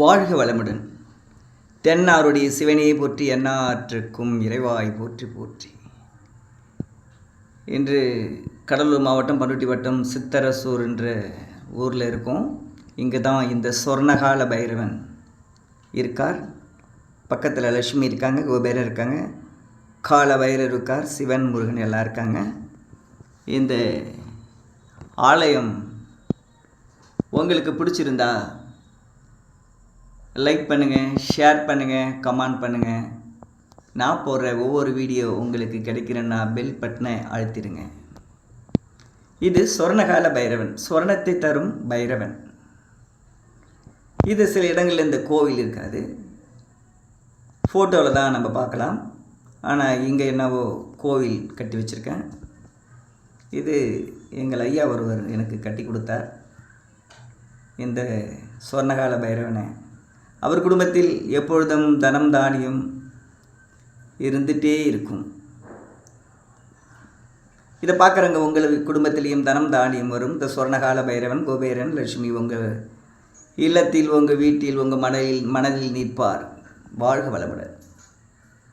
வாழ்க வளமுடன். தென்னாருடைய சிவனையை போற்றி எண்ணாற்றுக்கும் இறைவாய் போற்றி போற்றி. இன்று கடலூர் மாவட்டம் பண்ருட்டி வட்டம் சித்தரசூர் என்ற ஊரில் இருக்கோம். இங்கே தான் இந்த சொர்ணகால பைரவன் இருக்கார். பக்கத்தில் லட்சுமி இருக்காங்க கோபேரர் இருக்காங்க. கால பைரர் இருக்கார் சிவன் முருகன் எல்லாம் இருக்காங்க. இந்த ஆலயம் உங்களுக்கு பிடிச்சிருந்தா லைக் பண்ணுங்கள் ஷேர் பண்ணுங்கள் கமெண்ட் பண்ணுங்கள் நான் போடுற ஒவ்வொரு வீடியோ உங்களுக்கு கிடைக்கிறேன்னா பெல் பட்டனை அழுத்திடுங்க. இது சொர்ணகால பைரவன் சொர்ணத்தை தரும் பைரவன். இது சில இடங்களில் இந்த கோவில் இருக்காது. ஃபோட்டோவில் தான் நம்ம பார்க்கலாம். ஆனால் இங்கே என்னவோ கோவில் கட்டி வச்சுருக்கேன். இது எங்கள் ஐயா ஒருவர் எனக்கு கட்டி கொடுத்தார். இந்த சொர்ணகால பைரவனை அவர் குடும்பத்தில் எப்பொழுதும் தனம் தானியம் இருந்துகிட்டே இருக்கும். இதை பார்க்குறவங்க உங்கள் குடும்பத்திலையும் தனம் தானியம் வரும். இந்த சொர்ணகால பைரவன் கோபேரன் லட்சுமி உங்கள் இல்லத்தில் உங்கள் வீட்டில் உங்கள் மனதில் மனதில் நிற்பார். வாழ்க வளமுடன்.